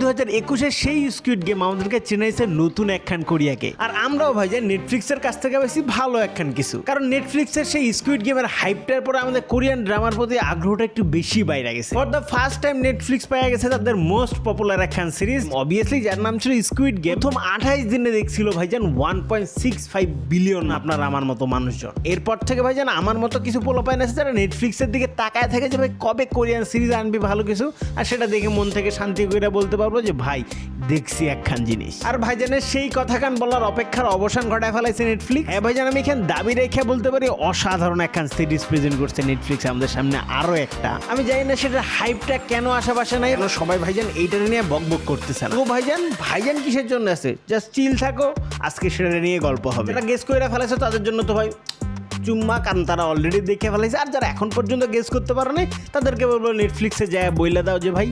দু সেই squid game আমাদেরকে চেনাইছে নতুন একখান কোরিয়াকে। আর আমরাও ভাই যে নেটফ্লিক্সের কাছ থেকে বেশি ভালো একখান কিছু। কারণ নেটফ্লিক্সের সেই স্কুইড গেমের হাইপটার পরে আমাদের কোরিয়ান ড্রামার প্রতি আগ্রহটা একটু বেশি বাইরে গেছে। For the first time Netflix পাওয়া গেছে তাদের মোস্ট পপুলার একখান সিরিজ অবভিয়াসলি যার নাম ছিল স্কুইড গেম প্রথম আঠাইশ দিনে দেখছিল ভাইজান one point six five billion আপনার আমার মতো মানুষজন। এরপর থেকে ভাই ভাইজান আমার মতো কিছু পোলো পোলোপাইন আছে যারা নেটফ্লিক্সের দিকে তাকায় থাকে যে ভাই কবে কোরিয়ান সিরিজ আনবি ভালো কিছু। আর সেটা দেখে মন থেকে শান্তি করে বলতে পারব। যে ভাই দেখছি একখান জিনিস। আর ভাইজানের সেই কথাখান বলার অপেক্ষার অবসান ঘটায় ফেলাইছে নেটফ্লিক্স হ্যাঁ ভাইজান আমি এখানে দাবি রেখে বলতে পারি অসাধারণ একখান সিরিজ প্রেজেন্ট করছে নেটফ্লিক্স আমাদের সামনে আরও একটা। আমি জানি না সেটার হাইপটা কেন আশেপাশে নাই। কেন সবাই ভাইজান এইটা নিয়ে বক বক করতেছে না? ও ভাইজান ভাইজান কিসের জন্য আছে? জাস্ট চিল থাকো। আজকে সেটা নিয়ে গল্প হবে। এটা গেস করে ফেলেছে তাদের জন্য তো ভাই চুম্মা কারণ তারা অলরেডি দেখে ফেলেছে আর যারা এখন পর্যন্ত গেস করতে পারো নাই তাদেরকে বলব নেটফ্লিক্সে যায় বইলে দাও যে ভাই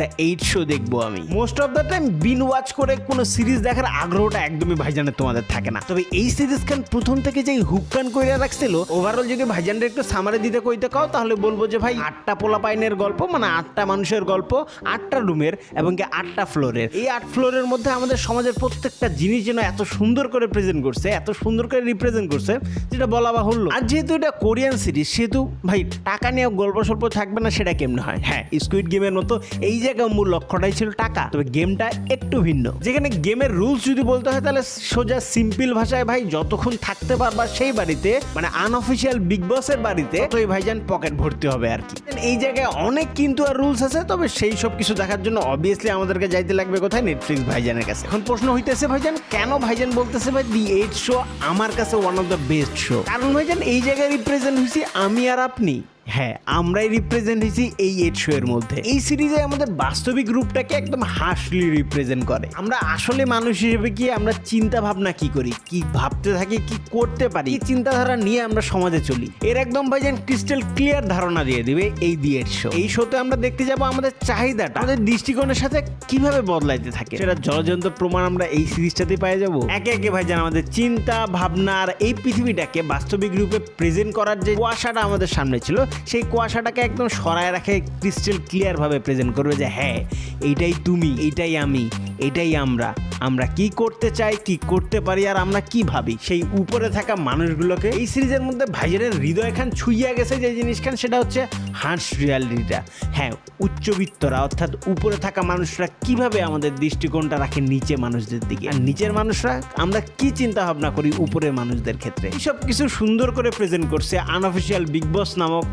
দ্য এইট শো দেখব আমি। Most of the time binge watch করে কোনো সিরিজ দেখার আগ্রহটা একদমই ভাইজানের তোমাদের থাকে না। তবে এই সিরিজ খান প্রথম থেকে যে হুকান করে রাখছিল ওভারঅল যদি ভাইজানটা একটু সামারে দিতে কইতে কাও, তাহলে বলব যে ভাই, আটটা পোলা পাইনের গল্প মানে আটটা মানুষের গল্প, আটটা রুমের এবং কি আটটা ফ্লোরের এই আট ফ্লোরের মধ্যে আমাদের সমাজের প্রত্যেকটা জিনিস যেন এত সুন্দর করে প্রেজেন্ট করছে, এত সুন্দর করে রিপ্রেজেন্ট করছে, যেটা বলা বাহুল্য। আর যেহেতু এটা কোরিয়ান সিরিজ সেহেতু ভাই, টাকা নিয়ে গল্প স্বল্প থাকবে না, সেটা কেমনে হয়? হ্যাঁ স্কুইড গেমের মতো এই জায়গায় মূল লক্ষ্যটাই ছিল টাকা। তবে গেমটা একটু ভিন্ন। যেখানে গেমের রুলস যদি বলতে হয়, তাহলে সোজা সিম্পল ভাষায়, ভাই, যতক্ষণ থাকতে পারবা সেই বাড়িতে মানে আনঅফিসিয়াল বিগ বসের বাড়িতে, ততই ভাইজান পকেট ভর্তি হবে আর কি। এই জায়গায় অনেক কিন্তু আর রুলস আছে, তবে সেই সব কিছু দেখার জন্য অবভিয়াসলি আমাদেরকে যাইতে লাগবে কোথায়? নেটফ্লিক্স ভাইজানের কাছে। এখন প্রশ্ন হইতেছে, ভাইজান, কেন ভাইজান বলতেছে, ভাই দি এইট শো আমার কাছে one of the best show কারণ, ভাইজান, এই জায়গায় রিপ্রেজেন্ট হয়েছি আমি আর আপনি। হ্যাঁ আমরাই রিপ্রেজেন্ট হয়েছি এই এইট শো এর মধ্যে। এই সিরিজে আমাদের বাস্তবিক রূপটাকে একদম হাসলি রিপ্রেজেন্ট করে। আমরা আসলে মানুষ হিসেবে কি আমরা চিন্তা ভাবনা কি করি? কি ভাবতে থাকি, কি করতে পারি? কি চিন্তাধারা নিয়ে আমরা সমাজে চলি। এর একদম ভাইজান ক্রিস্টাল ক্লিয়ার ধারণা দিয়ে দিবে এই দি এইট শো এই শোতে আমরা দেখতে যাব আমাদের চাহিদাটা, আমাদের দৃষ্টিকোণের সাথে কীভাবে বদলাইতে থাকে। সেটা জলজন্ত প্রমাণ আমরা এই সিরিজটাতে পেয়ে যাব। একে একে ভাইজান, আমাদের চিন্তা, ভাবনা আর এই পৃথিবীটাকে বাস্তবিক রূপে প্রেজেন্ট করার যে কুয়াশাটা আমাদের সামনে ছিল সেই কুয়াশাটাকে একদম সরায় রাখে ক্রিস্টাল ক্লিয়ারভাবে প্রেজেন্ট করবে যে হ্যাঁ এইটাই তুমি, এইটাই আমি এটাই আমরা। আমরা কি করতে চাই, কি করতে পারি আর আমরা কি ভাবি? সেই উপরে থাকা মানুষগুলোকে এই সিরিজের মধ্যে ভাইজানের হৃদয় খান ছুঁইয়া গেছে যে জিনিস খান, সেটা হচ্ছে হার্স রিয়ালিটিটা। হ্যাঁ উচ্চবিত্তরা অর্থাৎ উপরে থাকা মানুষরা কীভাবে আমাদের দৃষ্টিকোণটা রাখে নিচে মানুষদের দিকে? আর নিচের মানুষরা, আমরা কি চিন্তা ভাবনা করি উপরের মানুষদের ক্ষেত্রে? এইসব কিছু সুন্দর করে প্রেজেন্ট করছে আনঅফিসিয়াল বিগ বস নামক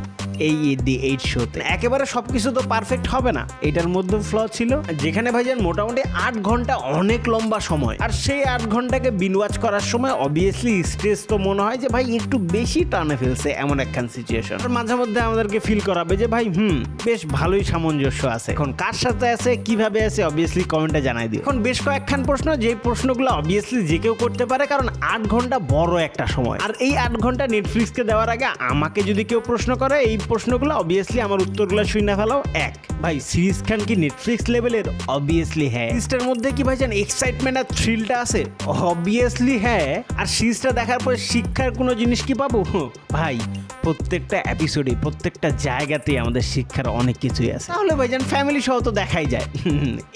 এই দি এইট শোতে একেবারে সবকিছু তো পারফেক্ট হবে না। এটার মধ্যে ফ্ল ছিল, যেখানে ভাইজান মোটামুটি আট ঘণ্টা অনেক লম্বা সময়। আর সেই আট ঘন্টাকে বিনওয়াচ করার সময় অবভিয়াসলি স্ট্রেস তো মনে হয় যে, ভাই, একটু বেশি টানে ফেলছে এমন একখান সিচুয়েশন আর মাঝে মধ্যে আমাদেরকে ফিল করাবে যে, ভাই, হুম, বেশ ভালোই সামঞ্জস্য আছে। এখন কার সাথে আছে, কীভাবে আছে অবভিয়াসলি কমেন্টে জানাই দিও। এখন বেশ কয়েকখান প্রশ্ন, যে প্রশ্নগুলো অবভিয়াসলি যে কেউ করতে পারে, কারণ আট ঘণ্টা বড় একটা সময়। আর এই আট ঘণ্টা নেটফ্লিক্সকে দেওয়ার আগে আমাকে যদি কেউ প্রশ্ন করে, এই প্রশ্নগুলো অবভিয়াসলি আমার উত্তরগুলো শুনে ফেলাও এক। ভাই, সিরিজ খান কি নেটফ্লিক্স লেভেলের অবভিয়াসলি হ্যাঁ। সিরিজটার মধ্যে কি ভাইজান এক্সাইটমেন্ট আর থ্রিলটা আছে? অবভিয়াসলি হ্যাঁ। আর সিরিজটা দেখার পরে শিক্ষার কোনো জিনিস কি পাবো? ভাই, প্রত্যেকটা এপিসোডে প্রত্যেকটা জায়গাতেই আমাদের শিক্ষার অনেক কিছুই আছে। তাহলে ভাইজান ফ্যামিলি সহ তো দেখাই যায়।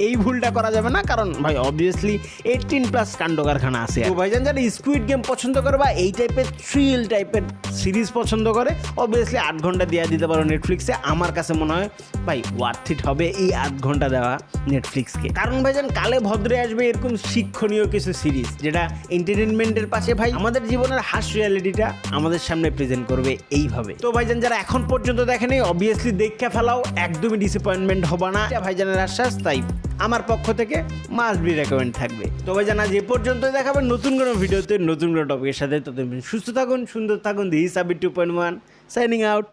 এই ভুলটা করা যাবে না, কারণ ভাই অবভিয়াসলি এইটিন প্লাস কাণ্ড কারখানা আছে। তো ভাইজান যারা স্কুইড গেম পছন্দ করে বা এই টাইপের থ্রিল টাইপের সিরিজ পছন্দ করে অবভিয়াসলি আট ঘণ্টা দেওয়া দিতে পারো নেটফ্লিক্সে আমার কাছে মনে হয়, ভাই ওয়ার্থ ইট হবে এই আট ঘণ্টা দেওয়া নেটফ্লিক্সকে কারণ ভাইজান কালে ভদ্রে আসবে এরকম শিক্ষণীয় কিছু সিরিজ যেটা এন্টারটেনমেন্টের পাশে ভাই আমাদের জীবনের হাস রিয়ালিটিটা আমাদের সামনে প্রেজেন্ট করবে এইভাবে। তো ভাইজান, যারা এখন পর্যন্ত দেখেনি অবভিয়াসলি দেখে ফেলাও, একদমই ডিসঅ্যাপয়েন্টমেন্ট হবা না। ভাইজানের আশ্বাস, তাই আমার পক্ষ থেকে মাস্ট বি রেকমেন্ড থাকবে। তো ভাইজান, আজ এ পর্যন্ত দেখাবেন নতুন কোনো ভিডিওতে, নতুন কোনো টপিকের সাথে। ততদিন সুস্থ থাকুন, সুন্দর থাকুন। দি সাবি two point one signing out